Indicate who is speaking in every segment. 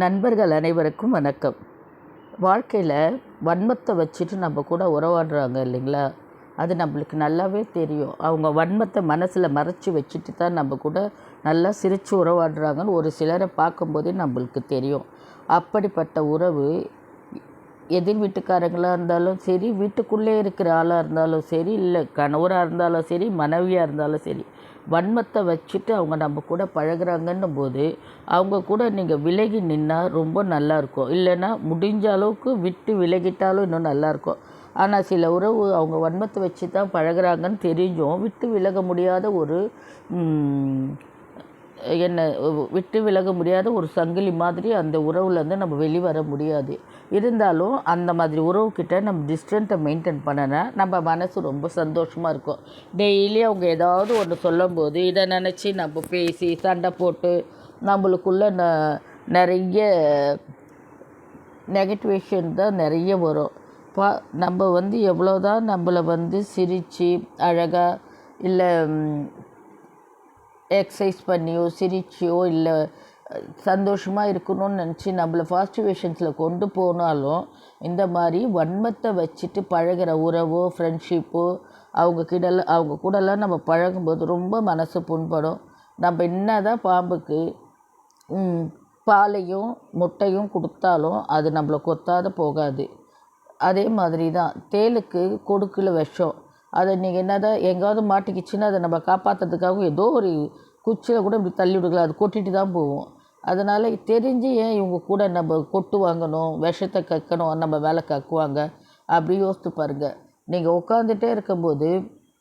Speaker 1: நண்பர்கள் அனைவருக்கும் வணக்கம். வாழ்க்கையில் வன்மத்தை வச்சுட்டு நம்ம கூட உறவாடுறாங்க இல்லைங்களா? அது நம்மளுக்கு நல்லாவே தெரியும். அவங்க வன்மத்தை மனசில் மறைச்சி வச்சுட்டு தான் நம்ம கூட நல்லா சிரித்து உறவாடுறாங்கன்னு ஒரு சிலரை பார்க்கும்போதே நம்மளுக்கு தெரியும். அப்படிப்பட்ட உறவு எதிர் வீட்டுக்காரங்களாக இருந்தாலும் சரி வீட்டுக்குள்ளே இருக்கிற ஆளாக இருந்தாலும் சரி இல்லை கணவராக இருந்தாலும் சரி மனைவியாக இருந்தாலும் சரி வன்மத்தை வச்சுட்டு அவங்க நம்ம கூட பழகுறாங்கன்னும் போது அவங்க கூட நீங்கள் விலகி நின்னால் ரொம்ப நல்லாயிருக்கும் இல்லைன்னா முடிஞ்ச அளவுக்கு விட்டு விலகிட்டாலும் இன்னும் நல்லாயிருக்கும் ஆனால் சில உறவு அவங்க வன்மத்தை வச்சு தான் பழகுறாங்கன்னு தெரிஞ்சும் விட்டு விலக முடியாத ஒரு என்னை விட்டு விலக முடியாத ஒரு சங்கிலி மாதிரி அந்த உறவுலேருந்து நம்ம வெளிவர முடியாது. இருந்தாலும் அந்த மாதிரி உறவுக்கிட்ட நம்ம டிஸ்டன்ஸை மெயின்டைன் பண்ணனா நம்ம மனசு ரொம்ப சந்தோஷமாக இருக்கும். டெய்லி அவங்க ஏதாவது ஒன்று சொல்லும்போது இதை நினச்சி நம்ம பேசி சண்டை போட்டு நம்மளுக்குள்ள ந நிறைய நெகட்டிவேஷன் தான் நிறைய வரும். பா நம்ம வந்து எவ்வளோ தான் நம்மளை வந்து சிரித்து அழகாக இல்லை எக்ஸசைஸ் பண்ணியோ சிரிச்சியோ இல்லை சந்தோஷமாக இருக்கணும்னு நினச்சி நம்மளை பாசிட்டிவேஷன்ஸில் கொண்டு போனாலும் இந்த மாதிரி வன்மத்தை வச்சுட்டு பழகுற உறவோ ஃப்ரெண்ட்ஷிப்போ அவங்க கிட்டலாம் அவங்க கூடலாம் நம்ம பழகும்போது ரொம்ப மனசு புண்படும். நம்ம என்ன தான் பாம்புக்கு பாலையும் முட்டையும் கொடுத்தாலும் அது நம்மளை கொத்தாத போகாது. அதே மாதிரி தான் தேளுக்கு கொடுக்கல விஷம். அதை நீங்கள் என்னதான் எங்காவது மாட்டிக்கிச்சுன்னா அதை நம்ம காப்பாற்றுறதுக்காக ஏதோ ஒரு குச்சியில் கூட இப்படி தள்ளி விடுக்கலாம் அது கொட்டிட்டு தான் போவோம் அதனால் தெரிஞ்சு ஏன் இவங்க கூட நம்ம கொட்டு வாங்கணும் விஷத்தை கக்கணும் நம்ம வேலை கக்குவாங்க? அப்படி யோசித்து பாருங்கள் நீங்கள் உட்காந்துட்டே இருக்கும்போது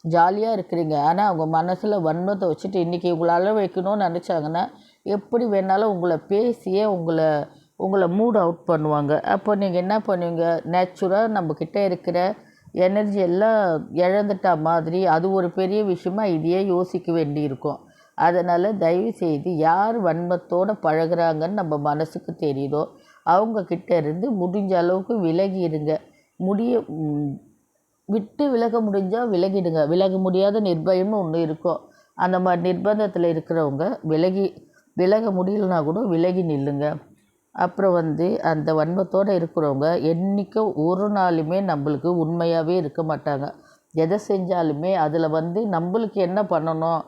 Speaker 1: ஜாலியாக இருக்கிறீங்க. ஆனால் அவங்க மனசில் வன்மத்தை வச்சுட்டு இன்றைக்கி உங்களை அள வைக்கணும்னு நினச்சாங்கன்னா எப்படி வேணாலும் உங்களை பேசியே உங்களை உங்களை மூட் அவுட் பண்ணுவாங்க. அப்போ நீங்கள் என்ன பண்ணுவீங்க? நேச்சுராக நம்மக்கிட்ட இருக்கிற எனர்ஜி எல்லாம் இழந்துட்டா மாதிரி அது ஒரு பெரிய விஷயமா இதையே யோசிக்க வேண்டியிருக்கும். அதனால் தயவு செய்து யார் வன்மத்தோடு பழகுறாங்கன்னு நம்ம மனசுக்கு தெரியுதோ அவங்கக்கிட்ட இருந்து முடிஞ்ச அளவுக்கு விலகி இருங்க முடிய விட்டு விலக முடிஞ்சால் விலகிடுங்க. விலக முடியாத நிர்பயம்னு ஒன்று இருக்கும். அந்த மாதிரி நிர்பந்தத்தில் இருக்கிறவங்க விலகி விலக முடியலனா கூட விலகி நில்லுங்க. அப்புறம் வந்து அந்த வன்மத்தோடு இருக்கிறவங்க என்றைக்கும் ஒரு நாளுமே நம்மளுக்கு உண்மையாகவே இருக்க மாட்டாங்க. எதை செஞ்சாலுமே அதில் வந்து நம்மளுக்கு என்ன பண்ணணும்?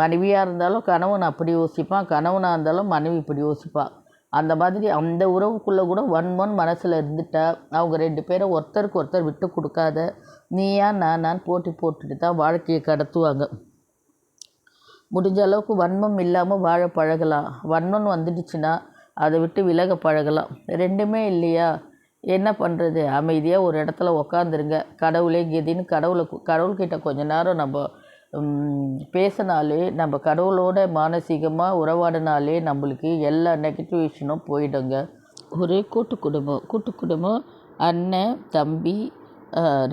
Speaker 1: மனைவியாக இருந்தாலும் கணவன் அப்படி யோசிப்பான் கணவனாக இருந்தாலும் மனைவி இப்படி யோசிப்பாள் அந்த மாதிரி அந்த உறவுக்குள்ளே கூட வன்மன் மனசில் இருந்துட்டா அவங்க ரெண்டு பேரும் ஒருத்தருக்கு ஒருத்தர் விட்டு கொடுக்காத நீயா நான் போட்டி போட்டுட்டு தான் வாழ்க்கையை கடத்துவாங்க. முடிஞ்ச அளவுக்கு வன்மம் இல்லாமல் வாழ பழகலாம். வன்மம் வந்துடுச்சுன்னா அதை விட்டு விலக பழகலாம். ரெண்டுமே இல்லையா? என்ன பண்ணுறது அமைதியாக ஒரு இடத்துல உக்காந்துருங்க. கடவுளே கெதின்னு கடவுளை கடவுள்கிட்ட கொஞ்ச நேரம் நம்ம பேசினாலே நம்ம கடவுளோட மானசீகமாக உறவாடினாலே நம்மளுக்கு எல்லா நெகட்டிவேஷனும் போயிடுங்க. ஒரு கூட்டு குடும்பம். கூட்டு குடும்பம் அண்ணன் தம்பி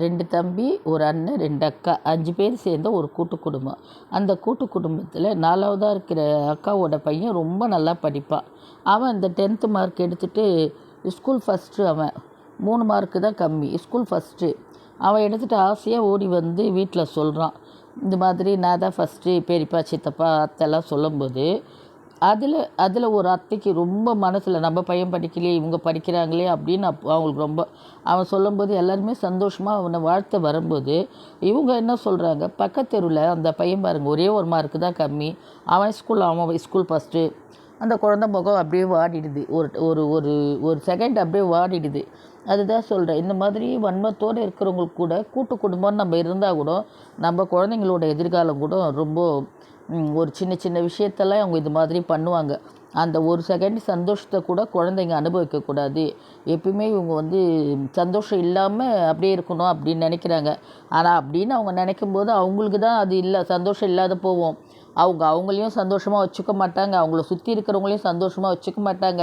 Speaker 1: ரெண்டு தம்பி ஒரு அண்ணன் ரெண்டு அக்கா அஞ்சு பேர் சேர்ந்த ஒரு கூட்டு குடும்பம். அந்த கூட்டு குடும்பத்தில் நாலாவதாக இருக்கிற அக்காவோட பையன் ரொம்ப நல்லா படிப்பான் அவன் இந்த டென்த்து மார்க் எடுத்துகிட்டு ஸ்கூல் ஃபஸ்ட்டு அவன். மூணு மார்க்கு தான் கம்மி ஸ்கூல் ஃபஸ்ட்டு அவன் எடுத்துகிட்டு ஆசையாக ஓடி வந்து வீட்டில் சொல்கிறான் இந்த மாதிரி நான் தான் ஃபஸ்ட்டு பெரியப்பா சித்தப்பா அத்தைலாம் சொல்லும்போது அதில் அதில் ஒரு அத்தைக்கு ரொம்ப மனசில் நம்ம பையன் படிக்கலையே இவங்க படிக்கிறாங்களே அப்படின்னு அப்போ அவங்களுக்கு ரொம்ப அவன் சொல்லும்போது எல்லாருமே சந்தோஷமாக அவனை வாழ்த்த வரும்போது இவங்க என்ன சொல்கிறாங்க பக்கத்தெருவில் அந்த பையன் பாருங்க ஒரே ஒரு மார்க்கு தான் கம்மி. அவன் ஸ்கூல் அவன் ஸ்கூல் ஃபஸ்ட்டு அந்த குழந்தை முகம் அப்படியே வாடிடுது. ஒரு ஒரு ஒரு ஒரு செகண்ட் அப்படியே வாடிடுது. அதுதான் சொல்கிறேன் இந்த மாதிரி வன்மத்தோடு இருக்கிறவங்களுக்கு கூட கூட்டு குடும்பம்னு நம்ம இருந்தால் கூட நம்ம குழந்தைங்களோட எதிர்காலம் கூட ரொம்ப ஒரு சின்ன சின்ன விஷயத்தெல்லாம் அவங்க இது மாதிரி பண்ணுவாங்க. அந்த ஒரு செகண்ட் சந்தோஷத்தை கூட குழந்தைங்க அனுபவிக்கக்கூடாது. எப்பயுமே இவங்க வந்து சந்தோஷம் இல்லாமல் அப்படியே இருக்கணும் அப்படின்னு நினைக்கிறாங்க. ஆனால் அப்படின்னு அவங்க நினைக்கும் போது அவங்களுக்கு தான் அது இல்லை சந்தோஷம் இல்லாத போவோம். அவங்க அவங்களையும் சந்தோஷமாக வச்சுக்க மாட்டாங்க. அவங்கள சுற்றி இருக்கிறவங்களையும் சந்தோஷமாக வச்சுக்க மாட்டாங்க.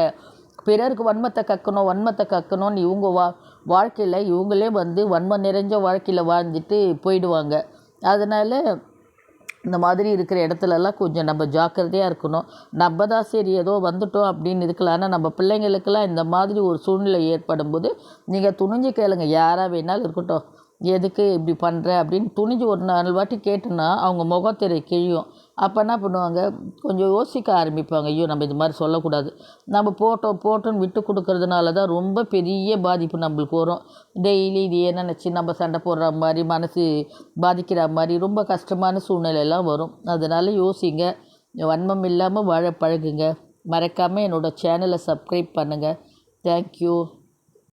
Speaker 1: பிறருக்கு வன்மத்தை கக்கணும் வன்மத்தை கக்கணும்னு இவங்க வா வாழ்க்கையில் இவங்களே வந்து வன்மம் நிறைஞ்ச வாழ்க்கையில் வாழ்ந்துட்டு போயிடுவாங்க. அதனால் இந்த மாதிரி இருக்கிற இடத்துலலாம் கொஞ்சம் நம்ம ஜாக்கிரதையாக இருக்கணும். நம்ம தான் சரி ஏதோ வந்துட்டோம் அப்படின்னு இருக்கலாம். ஆனால் நம்ம பிள்ளைங்களுக்கெல்லாம் இந்த மாதிரி ஒரு சூழ்நிலை ஏற்படும் போது நீங்கள் துணிஞ்சு கேளுங்க. யாராக வேணாலும் இருக்கட்டும். எதுக்கு இப்படி பண்ணுற அப்படின்னு துணிஞ்சு ஒரு நாலு வாட்டி கேட்டோன்னா அவங்க முகத்திரை கிழியும். அப்போ என்ன பண்ணுவாங்க? கொஞ்சம் யோசிக்க ஆரம்பிப்பாங்க. ஐயோ நம்ம இது மாதிரி சொல்லக்கூடாது. நம்ம போட்டோம் போட்டோன்னு விட்டு கொடுக்கறதுனால தான் ரொம்ப பெரிய பாதிப்பு நம்மளுக்கு வரும். டெய்லி இதையே நினச்சி நம்ம சண்டை போடுற மாதிரி மனசு பாதிக்கிற மாதிரி ரொம்ப கஷ்டமான சூழ்நிலையெல்லாம் வரும். அதனால் யோசிங்க. வன்மம் இல்லாமல் வாழ பழகுங்க. மறக்காமல் என்னோடய சேனலை சப்ஸ்கிரைப் பண்ணுங்கள் தேங்க்யூ.